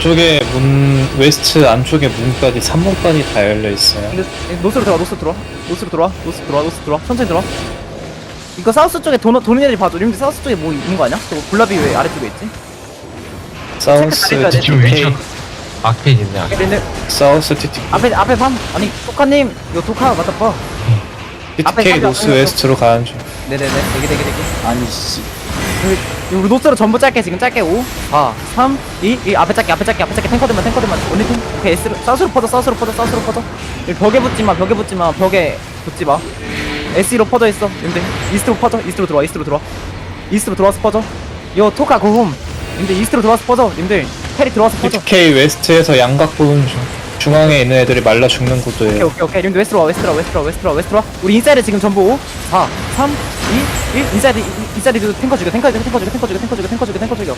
쪽에 문 웨스트 안쪽에 문까지 3문까지 다 열려 있어요. 근데 노스로 들어와 노스로 들어와 노스로 들어와 노스 들어와 노스 들어와 천천히 들어와 이거 사우스 쪽에 돈, 도는 애들이 봐줘 님들 사우스 쪽에 뭐 있는 거 아니야? 저거 블라비 왜 아래쪽에 있지? 사우스 체크. 지금 TTK 마켓 있네. 아직. 근데 사우스 TTK 앞에 앞에 밤 아니 토카님 이거 토카 맞다 봐 앞에 TTK. 노스 웨스트로 가는 중. 네네네 되게 되게 되게 아니 씨 우리, 우리 노스로 전부 짧게 지금 짧게. 5 4 3 2 1 앞에 짧게 앞에 짧게 앞에 짧게. 탱커들만 탱커들만 언니 팀 오케이 S로 사우스로 퍼져 사우스로 퍼져 사우스로 퍼져. 여기 벽에 붙지마 벽에 붙지마 벽에 붙지마. S로 퍼져 있어 근데. 이스트로 퍼져 이스트로 들어와 이스트로 들어와. 이스트로 들어와서 퍼져. 요 토카 고홈 님들 이스트로 들어와서 퍼져 님들. 캐리 들어와서 퍼져. TTK 웨스트에서 양각 보는 중. 중앙에 있는 애들이 말라 죽는 오케이 구도예요. 오케이 오케이. 님들 웨스트로 와 웨스트로 와 웨스트로 와 웨스트로 와. 웨스트로 와 우리 인사이드 지금 전부 5 4 3 2 1 인사이드 이- 인사이드 탱커 죽여 탱커 죽여 탱커 죽여 탱커 죽여 탱커 죽여 탱커 죽여 탱커 죽여.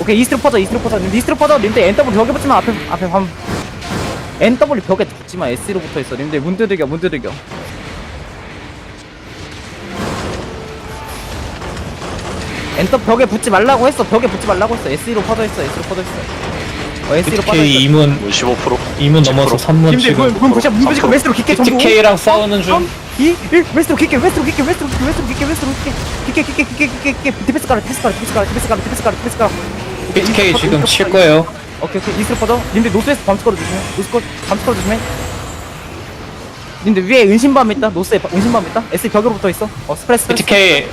오케이 이스트로 퍼져 이스트로 퍼져. 님들 이스트로 퍼져 님들 NW 벽에 붙지마 앞에 앞에 함. NW 벽에 붙지마 S로 붙어있어 님들 문 두들겨 문 두들겨. 엔터 벽에 붙지 말라고 했어 벽에 붙지 말라고 했어. SE로 퍼져 있어 S로 퍼져 있어. 어 S로 TTK 퍼져 있어. 2문 15% 2문 넘어서 3문 님들 문, 지금 문 부셔 문 부시고 웨스트로. 깊게 전부 TTK랑 싸우는 중. 2 1 웨스트로 깊게 웨스트로 깊게 웨스트로 깊게 웨스트로 깊게 웨스트로 깊게. 깊게 깊게 깊게 깊게 디펜스 가라 디펜스 가라 디펜스 가라 디펜스 가라 디펜스 가라 디펜스 가라. TTK 지금 칠 거예요. 오케이 오케이. 이스로 퍼져. 님들 노스에서 밤스 걸어 조심해. 노스 거 밤스 걸어 조심해. 님들 위에 은신밤 있다. 노스에 바- 은신밤 있다. S 벽으로 붙어 있어. 어 스프레스 스프레스. TTK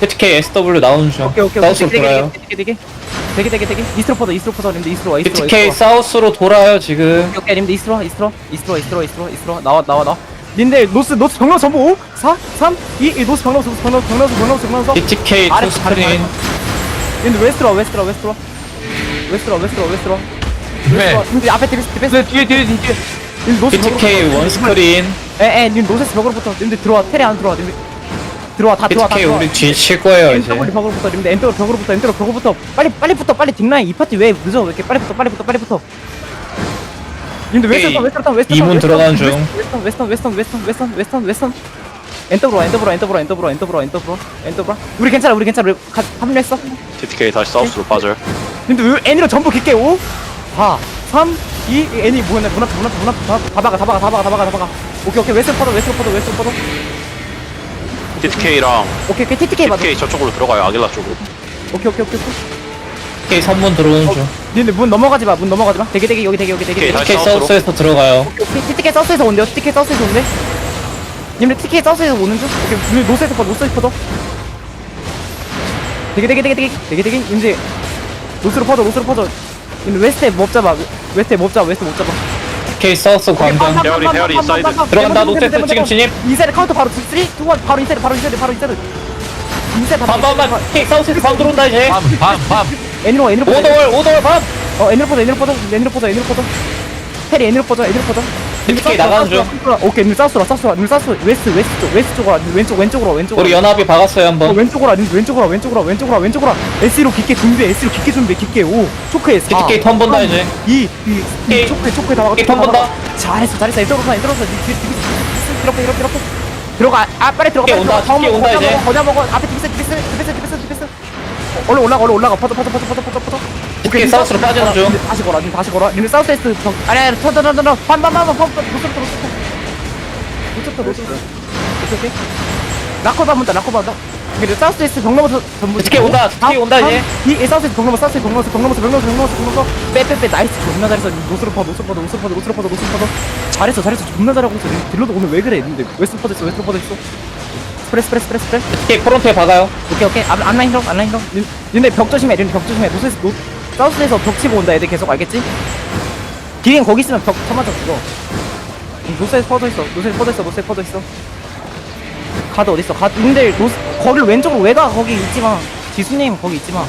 TTK SW 나오는 중. 오케이 오케이 사우스로 돌아요. 되게 되게 되게. 되게 되게 이스로 퍼져 이스로 퍼져. 님들 이스로 와 이스로 와, 이스로 와. 사우스로 돌아요 지금. 오케이 오케이. 님들 이스로 와 이스로 와. 이스로 와 이스로 와 이스로 와. 이스로 와. 나와 나와 나와 님들 노스 노스 병력 전부 5 4 3 2 1 노스 병력 노스 노스 병력 노스 병력 노스 TTK 아래, 투 아래, 스크린. 근데 웨스트로 와 웨스트로 와 웨스트로 와. 웨스트로 와 웨스트로 와 웨스트로 와. 네. 근데 앞에 디펜스 디펜스. 뒤에 뒤에 뒤에 님 노스 TTK 원 스크린. 에에 님 노스에서 벽으로부터 님들 들어와 테레 안 들어와 님들 들어와 다 들어와 다 TTK 들어와. 우리 뒤에 칠 거예요 이제. 엔터블리 벽으로부터 님들 엔터 벽으로부터 엔터 벽으로부터. 빨리 빨리 붙어 빨리 뒷라인 이 파티 왜 늦어 왜 이렇게 빨리 붙어 빨리 붙어 빨리 붙어 님들 웨스턴. 웨스턴 웨스턴 이문 웨스턴, 들어가는 웨스턴, 중. 웨스턴 웨스턴 웨스턴 웨스턴 웨스턴 웨스턴 웨스턴. 엔터 브로 엔터 브로 엔터 브로 엔터 브로 엔터 브로 엔터 브로 엔터 브로 우리 괜찮아 우리 괜찮아. 우리 가- 합류했어. TTK 다시 사우스로 빠져요 근데 왜 애니로 전부 깊게 5 4 3 2 애니 뭐였나? 문 앞에 문 앞에 문 앞에 다- 다 박아 다 박아 다 박아 다 박아 다 박아. 오케이 오케이. 웨스트 퍼더 웨스트 퍼더 웨스트 퍼더 TTK랑 오케이 오케이. TTK 맞아. TTK 저쪽으로 들어가요. 아길라 쪽으로. 오케이 오케이 오케이 오케이 TTK 3문 들어오는 중. 니네 문 넘어가지 마 문 넘어가지 마 대기 대기 여기 대기 여기 대기 오케이, 다시 사우스로. 사우스에서 들어가요. TTK 사우스에서 온대요 TTK 사우스에서 온대 님들 TTK 사우스에서 오는 중 오케이 우리 노스에서 퍼 노스에서 퍼더 대기 대기 대기 대기 대기 대기 이제 노스로 퍼져 노스로 퍼져 근데 웨스트에 못 잡아 웨스트에 못 잡아 웨스트 못 잡아 TTK 사우스 광장. 대열이, 대열이 인사이드. 들어간다, 노스에서 지금 진입. 인사이드 카운터 바로 3 2 1 바로 인사이드 바로 인사이드 바로 인사이드 인사이드 바로 밤 밤밤 TTK 사우스에서 밤 들어온다 이제. 밤, 밤, 밤. 애니로 애니로 오더월 오더월 밤. 어 애니로 퍼져 애니로 퍼져 애니로 퍼져 애니로 퍼져 테리 애니로 퍼져 애니로 퍼져 TTK 나가는 중. 오케이 님 사우스로 사우스로 님 사우스 웨스트 웨스트 쪽 웨스트 쪽으로 님 왼쪽 왼쪽으로 와, 왼쪽으로 우리 와. 연합이 박았어요 어, 한번. 왼쪽으로 와, 님 왼쪽으로 와, 왼쪽으로 와, 왼쪽으로 와, 왼쪽으로. S로 깊게 준비해 S로 깊게 준비해 깊게 5 초크에 4 TTK 턴 본다 이제. 2 2 TTK 초크에 초크에 다 TTK 턴 본다. 잘했어 잘했어 이쪽으로 가 이쪽으로 가 뒤에 뒤에 이렇게 이렇게 이렇게 들어가 아 빨리 들어가 빨리 온다, 들어가. TTK 온다, 이제. 거냐 먹어 앞에 디펜스 디펜스 디펜스 얼른 올라가 얼른 올라가. 퍼져 퍼져 퍼져 퍼져 퍼져 퍼져. TTK 사우스로 중. 님 다시 걸어 님 다시 걸어. 님 사우스 에스 벽 아니 아니 터터터터 반반반반. 펌프 노스부터 노스부터 노스부터 노스부터 오케이 오케이. 라커바 문다 라커바 문다 그리고 사우스 에스 벽 넘어서 전부 TTK 온다, TTK 온다, 이제. 이 사우스 에스 벽 넘어 사우스 넘어서 벽 넘어서 벽 넘어서 빼빼빼. 나이스. 존나 잘했어. 노스로 퍼 노스로 퍼 노스로 퍼 노스로 퍼 노스로 퍼 잘했어 잘했어. 존나 잘하고 있어. 딜러도 오늘 왜 그래? 근데 웨스트 퍼드 있어? 웨스트 스 프레스 스프레스 스프레스 스프레스. TTK 프론트에 박아요. 오케이 오케이. 앞, 앞라인 힐러 앞라인 니- 니네 벽 조심해 니네 벽 조심해. 노스에서 노, 사우스에서 벽 치고 온다 애들 계속 알겠지? 기린 거기 있으면 벽 쳐맞아 죽어 노스에서 퍼져 있어. 노스에서 퍼져 있어 노스에서 퍼져 있어. 가드 어딨어? 가드 님들 노스 거길 왼쪽으로 왜 가? 거기 있지마. 지수님 거기 있지마.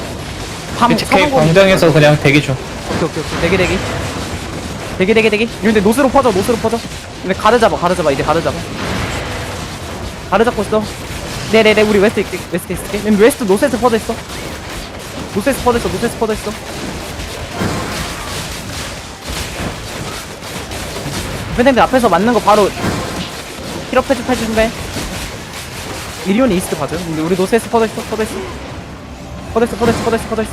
밤 TTK 사방 거기 광장에서 그냥 대기 중. 오케이 오케이 오케이. 대기 대기. 대기 대기 대기. 근데 노스로 퍼져 노스로 퍼져. 근데 가드 잡아 가드 잡아. 이제 가드 잡아 가드 잡고 있어. 네네네 우리 웨스트 있게 웨스트 있을게. 근데 웨스트 노스에서 퍼져 있어. 노스에서 퍼져 있어 노스에서 퍼져 있어. 팬들 앞에서 맞는 거 바로 힐업 해줄 해준대 이리온이 이스트 봐줘 근데 우리 노스에서 퍼져 있어 퍼져 있어. 퍼져 있어 퍼져 있어 퍼져 있어 퍼져 있어.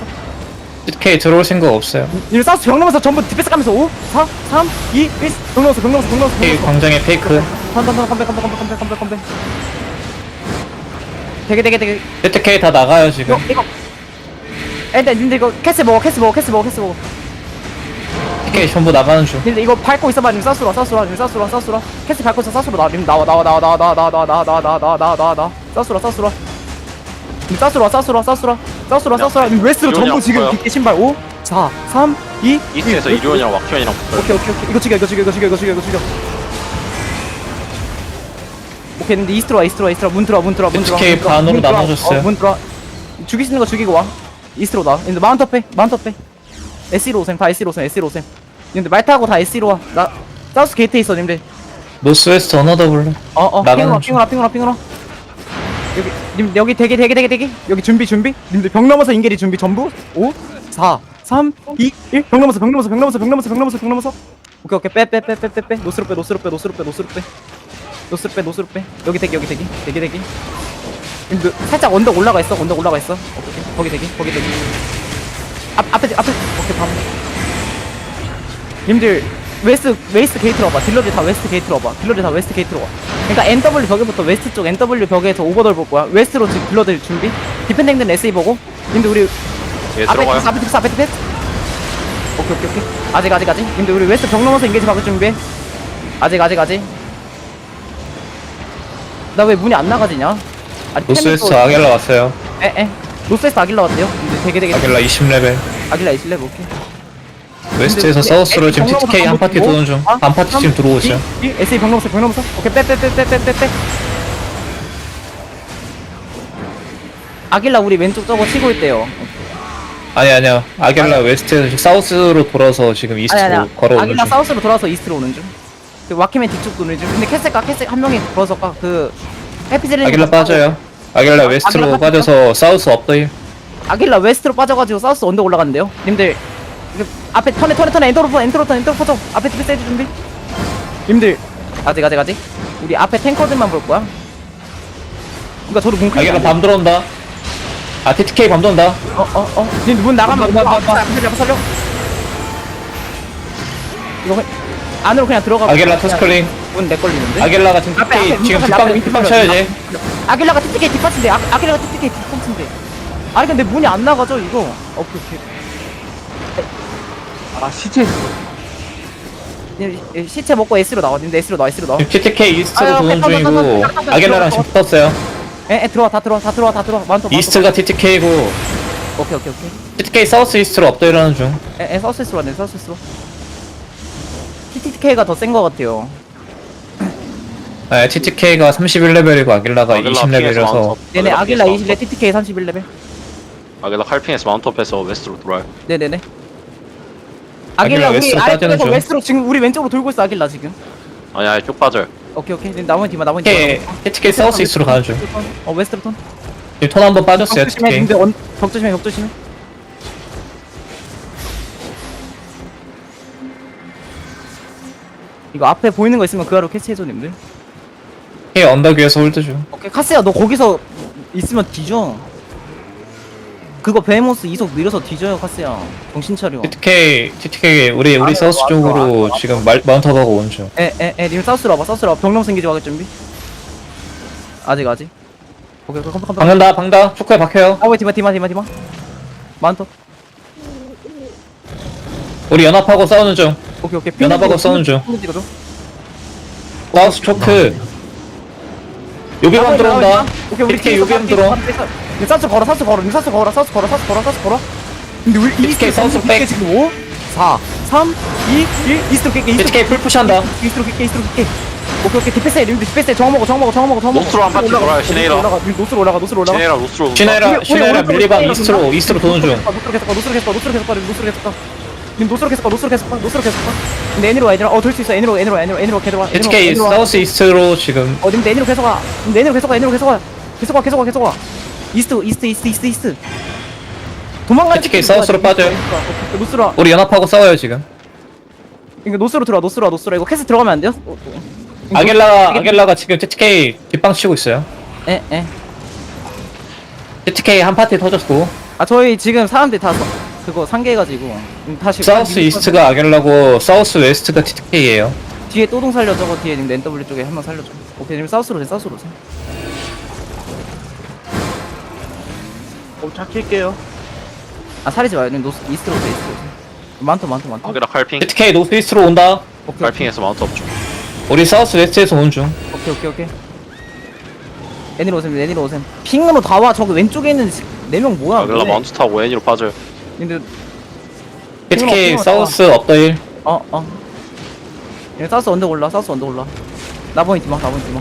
TTK 들어올 생각 없어요. 이 사우스 벽 넘어서 전부 디펜스 가면서 5 4 3 2 1벽 넘어서 벽 넘어서 벽 넘어서 벽 TTK 넘어서. 광장에 페이크. 턴턴턴 컴백 컴백 컴백 컴백 컴백 컴백 되게 되게 되게 TTK 다 나가요 지금. 이거 이거 일단 님들 이거 캐스 먹어 캐스 먹어 캐스 먹어 캐스 먹어 TTK 전부 나가는 중. 님들 이거 밟고 있어봐 님 사우스로 와님 사우스로 와 캐스 밟고 있어 사우스로 나와 님 나와 나와 나와 나와 나와 나와 나와 나와 나와 나와 나와 나와 나와 나와 사우스로 와님 사우스로 와 사우스로 와 사우스로 와님 웨스트로 이론이 전부 지금 없어요. 뒷게 신발 5 4 3 2 이스트에서 이리온이랑 와키언이랑 붙어요 오케이 오케이 오케이 이거 죽여 이거 죽여 이거 죽여 이거 죽여 이거 죽여 오케이 근데 이스트로 와 이스트로 와 이스트로 와. 문 들어와 문 들어와 문 들어와. 문 들어와, 반으로 문 들어와. 나눠줬어요. 어, 문 들어와. 죽일 수 있는 거 죽이고 와. 이스트로 나. 근데 마운터 빼 마운터 빼 SE로 오셈 다 SE로 오셈 SE로 오셈. 님들 말 타고 다 SE로 와나 사우스 게이트에 있어 님들. 노스웨스트 어너더 블루. 어어 나가는 핑으로 중. 핑으로 핑으로 핑으로 여기 님 여기 대기 대기 대기 대기. 여기 준비 준비. 님들 벽 넘어서 인게리 준비 전부. 5 4 3 2 1벽 넘어서 벽 넘어서 벽 넘어서 벽 넘어서 벽 넘어서. 오케이 오케이. 빼빼빼빼 빼빼. 노스로 빼 노스로 빼 노스로 빼 노스로 빼 노스로 빼 노스로 빼. 여기 대기 여기 대기. 대기 대기. 님들 살짝 언덕 올라가 있어 언덕 올라가 있어. 오케이. 거기 대기 거기 대기. 앞 앞에 앞에. 오케이 밤 님들 웨스트 웨스트 게이트로 와봐. 딜러들 다 웨스트 게이트로 와봐. 딜러들 다 웨스트 게이트로 와. 그러니까 NW 벽에부터 웨스트 쪽 NW 벽에서 오버돌 볼 거야. 웨스트로 지금 딜러들 준비. 디펜딩들 SE 보고. 님들 우리 예 앞에 들어가요. 패스 앞에 패스 앞에 패스. 오케이 오케이 오케이. 아직 아직 아직. 님들 우리 웨스트 벽 넘어서 인게이지 막을 준비해. 아직 아직 아직 나 왜 문이 안 나가지냐 아니 노스웨스트 아겔라 왔어요. 에에 노스웨스트 아길라 왔대요 근데 되게 되게 아겔라 20레벨. 아길라 이실레 오케이 웨스트에서 근데 사우스로 지금 TTK 한 파티 바꿔보고? 도는 중. 어? 한 파티 지금 들어오고 있어요. 이, 이, SE 병 넘었어 병 넘었어 오케이 빼빼빼빼빼 빼빼 아길라 우리 왼쪽 저거 치고 있대요 아니 아니야. 아겔라 웨스트에서 지금 사우스로 돌아서 지금 아니 이스트로 아니야 걸어오는 아길라 중. 사우스로 돌아서 이스트로 오는 중 그 와키맨 뒤쪽 도는 중 근데 캐슬까 캐슬 한 명이 돌아서 그 해피젤리 아겔라 빠져요. 아겔라 웨스트로 아겔라 빠져서 사우스 업더 힐. 아길라 웨스트로 빠져가지고 사우스 언덕 올라갔는데요 님들 앞에 턴에 턴에 턴에 엔터로 턴 엔터로 턴 엔터로 퍼져 앞에 해주 준비 님들 아직 아직 아직 우리 앞에 탱커들만 볼 거야 그니까 저도 뭉클 아겔라 밤 들어온다. 아 TTK 밤 들어온다. 어어 어 님문 나가면 앞에 봐. 앞에 살려 살려 이거 안으로 그냥 들어가 아겔라 투스크린. 문내 걸리는데? 아겔라가 지금 앞에, 앞에, 지금 앞에, 뒷방 앞에, 뒷방 앞에, 쳐야지. 아길라가 TTK 뒷받침대 아, 아길라가 TTK 뒷받침대 아니 근데 문이 안 나가죠 이거? 어 그렇게 아 시체. 예, 예, 시체 먹고 S로 나와. 근데 S로 나와 S로 나와. 지금 TTK 이스트로 아, 도는 잠깐, 잠깐, 중이고 아겔라랑. 지금 붙었어요. 에, 에 들어와 다 들어와 다 들어와 다 들어와. 만토 이스트가 TTK고. 오케이 오케이 오케이. TTK 사우스 이스트로 업더힐하는 중. 에, 에 서스스로 왔네 서스스로 TTK가 더센거 같아요. 네, TTK가 31레벨이고 아겔라가 아겔라 20레벨이라서 마운트업, 네네 아길라 핑에서 20레 TTK 31레벨. 아길라 칼핑에서 마운트업해서 웨스트로 돌아요. 네네네. 아길라 아길라 우리 웨스트로 빠지는 아길라에서 중. 웨스트로 지금 우리 왼쪽으로 돌고 있어 아길라 지금. 아니 아니 쭉 빠져요. 오케이 오케이. 네, 나머지 뒤만 나머지 뒤만 TTK 사우스 이스트로 가는 중. 어 웨스트로 턴. 지금 턴 한번 빠졌어요 조심해 TTK. 근데 언, 벽 조심해 벽 조심해 이거 앞에 보이는 거 있으면 그 하루 캐치해줘 님들. TTK 언덕 위에서 홀드 중. 오케이 카스야 너 거기서 있으면 뒤져. 그거 베모스 이속 느려서 뒤져요 카스야. 정신 차려. TTK, TTK 우리 우리 아, 사우스 왔어, 쪽으로 왔어, 지금 말, 마운트업하고 온 중. 에에에 님 사우스로 와봐 사우스로 와봐. 병력 생기지 막을 준비. 아직 아직. 오케이 오케이 컴퓨터 컴퓨터. 박는다, 박는다. 초크에 박혀요. 아왜 디마 디마 디마 디마? 마운터 우리 연합하고 싸우는 중. 오케이 오케이 연합하고 싸우는 중. 찍어줘 사우스 초크. 요비만 들어온다. 오케이 우리 TTK 요비만 들어. 사우스 걸어 사우스 걸어 사우스 걸어 사우스 걸어 사우스 걸어 사우스 걸어 근데 우리 TTK 사우스 백. 지금 5 4 3 2 1 이스트로 깰게 이스트로 TTK 풀푸시한다. 이스트로 깰게 이스트로 깰게 오케이 오케이 디펜스 해 디펜스 해 정먹어 정 먹어 정 먹어 정 먹어 노스로 한 바퀴 돌아요, 시네이라. 올라가 노스로 올라가 노스로 올라가 시네라 로스로 시네라, 시네라 오른쪽 이스트로, 이스트로 도는 중. 노스로 계속 가 노스로 계속 가 노스로 계속 가 노스로 계속 가 님 노스로 계속 가 노스로 계속 가 노스로 계속 가 근데 애니로 와 애니로 어들 수 있어 애니로 애니로 애니로 애니로 계속 와 애니로, TTK 애니로 와. 사우스 이스트로 지금 어 근데 애니로 계속 와 근데 애니로 계속 와 애니로 계속 와 계속 와 계속 와 계속 와 이스트 이스트 이스트 이스트 이스트 도망가는 새끼들 사우스로 있어. 빠져요. 오케이, 노스로 와 우리 연합하고 싸워요 지금. 이거 노스로 들어와 노스로 와 노스로 와. 이거 캐스 들어가면 안 돼요? 어, 어. 이거 아겔라, 이게- 아겔라가 지금 TTK 뒷방 치고 있어요. 에, 에. TTK 한 파티 터졌고. 아 저희 지금 사람들 다 서, 그거 상계해가지고 음, 다시 사우스 이스트가 아겔라고 사우스 웨스트가 TTK예요. 뒤에 또동 살려 저거 뒤에 지금 NW 쪽에 한 명 살려줘 오케이 지금 사우스로 돼 사우스로 돼 꼼짝 킬게요. 아 살리지 마요 노스 이스트로 돼 이스트로 돼 많다 많다 많다 아게라 칼핑. TTK 노스 이스트로 온다. 오케이 칼핑에서 마운트 업 중. 우리 사우스 웨스트에서 온 중. 오케이 오케이 오케이 애니로 오셈 애니로 오셈 핑으로 다 와 저기 왼쪽에 있는 네 명 뭐야 아게라. 마운트 타고 애니로 빠져요. 근데 핑으로 사우스 업더 힐. 어 어 얘 사우스 언덕 올라 사우스 언덕 올라 나 보니 뒤마 나 보니 뒤마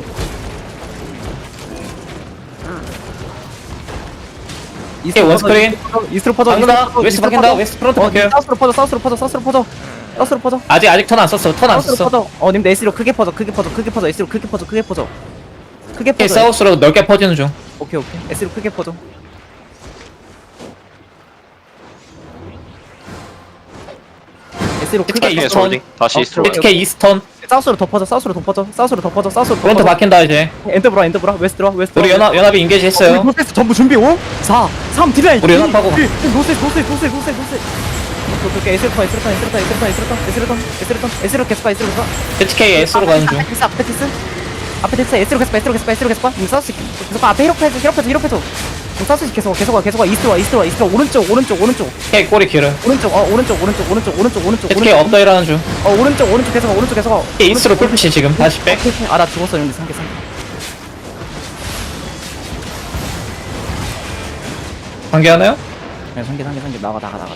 오케이, 원스크린. 이스트로 퍼져 박는다. 이스트로 퍼져, 웨스트 이스트로 박힌다. 퍼져. 웨스트 프론트 어, 박혀요. 사우스로 퍼져 사우스로 퍼져 사우스로 퍼져 사우스로 퍼져 아직 아직 턴 안 썼어. 턴 안 사우스로 썼어. 퍼져 어 님들 S로 크게 퍼져 크게 퍼져 크게 퍼져 S로 크게 퍼져 크게 퍼져 크게 퍼져 사우스로 넓게 퍼지는 중. 오케이 오케이 S로 크게 퍼져 S로 크게 칼핑에서 이스턴. 홀딩. 다시 어, 이스트로. 오케이. TTK 이스턴. 사우스로 덮어져 사우스로 덮어져 사우스로 덮어져 사우스로 프론트 덮어져 박힌다 이제. 엔더브라 엔더브라 웨스트로 웨스트로 우리 연합 연합이 인게이지 했어요. 우리 노스에서 전부 준비 5 4 3 디라인 우리 연합하고 가. 노스에 노스에 노스에 노스에 노스에 오케이 에스르턴 에스르턴 에스르턴 에스르턴 에스르턴 에스르턴 에스르턴 에스르 계속 가 에스르 가 TTK S로 가는 중. 앞에 텍스 앞에 텍스 앞에 텍스 에스로 계속 가 에스로 계속 가 에스로 계속 가 이거 사우스 계속 가 앞에 히로페즈 히로페즈 히로페즈 계속 가 계속 가 계속 가 이스트로 와 이스트로 와 이스트로 오른쪽 오른쪽 오른쪽. TTK 꼬리 길어. 오른쪽 어 오른쪽 오른쪽 오른쪽 오른쪽 오른쪽 오른쪽. 업더힐 하는 중. 어 오른쪽 오른쪽 계속 가 오른쪽 계속 가 TTK 이스트로 풀푸시 지금. 다시 백. 아나 죽었어 근데 상계 상계 관계하나요? 그냥 상계 상계 상계 나가 나가 나가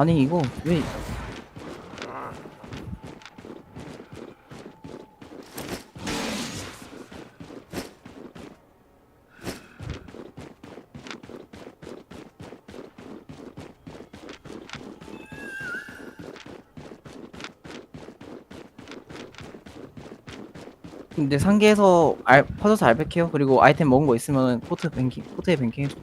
아니 이거 왜 근데 상계에서 알, 퍼져서 알백해요? 그리고 아이템 먹은 거 있으면 포트 뱅킹 포트에 뱅킹 해줘